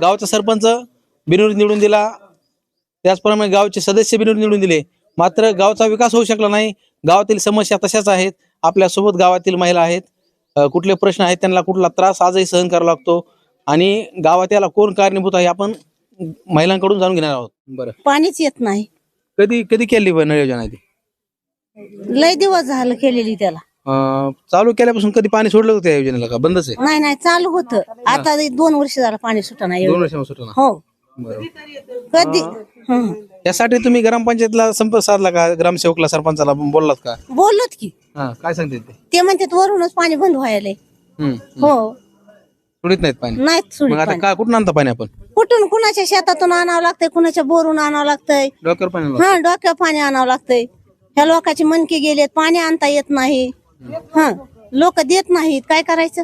गावचा सरपंच बिनविरोध निवडून दिला. त्याचप्रमाणे गावचे सदस्य बिनविरोध निवडून दिले. मात्र गावचा विकास होऊ शकला नाही. गावातील समस्या तशाच आहेत. आपल्यासोबत गावातील महिला आहेत. कुठले प्रश्न आहेत त्यांना कुठला त्रास आजही सहन करावा लागतो. आणि गावात याला कोण कारणीभूत आहे आपण महिलांकडून जाणून घेणार आहोत. बरं. पाणीच येत नाही. कधी कधी केली नळ योजना ती? लय दिवस झालं केलेली त्याला. अ, चालू केल्यापासून कधी पाणी सोडलं होतं त्या योजनेला का? बंदच आहे? नाही नाही चालू होत. आता ते दोन वर्ष झालं पाणी सुटा नाही दोन वर्षापासून ना हो. बरं. कधी हं. यासाठी तुम्ही ग्रामपंचायतला संपर्क साधला का? ग्रामसेवकला सरपंचाला बोललात का? बोललोत की. हा काय सांगते ते? ते म्हणतात वरूनच पाणी बंद व्हायला हम्म. हो. सोडित नाहीत पाणी? नाहीत सुडी मग आता पाणी. का कुठून आणता पाणी आपण? कुठून? कुणाच्या शेतातून आणावं लागतंय? कुणाच्या बोरून आणावं लागतंय? डोक्यावर पाणी. हा डोक्यावर पाणी आणावं लागतंय. ह्या लोकांची मनके गेलेत पाणी आणता येत नाही. हा लोक देत नाहीत. काय करायचं?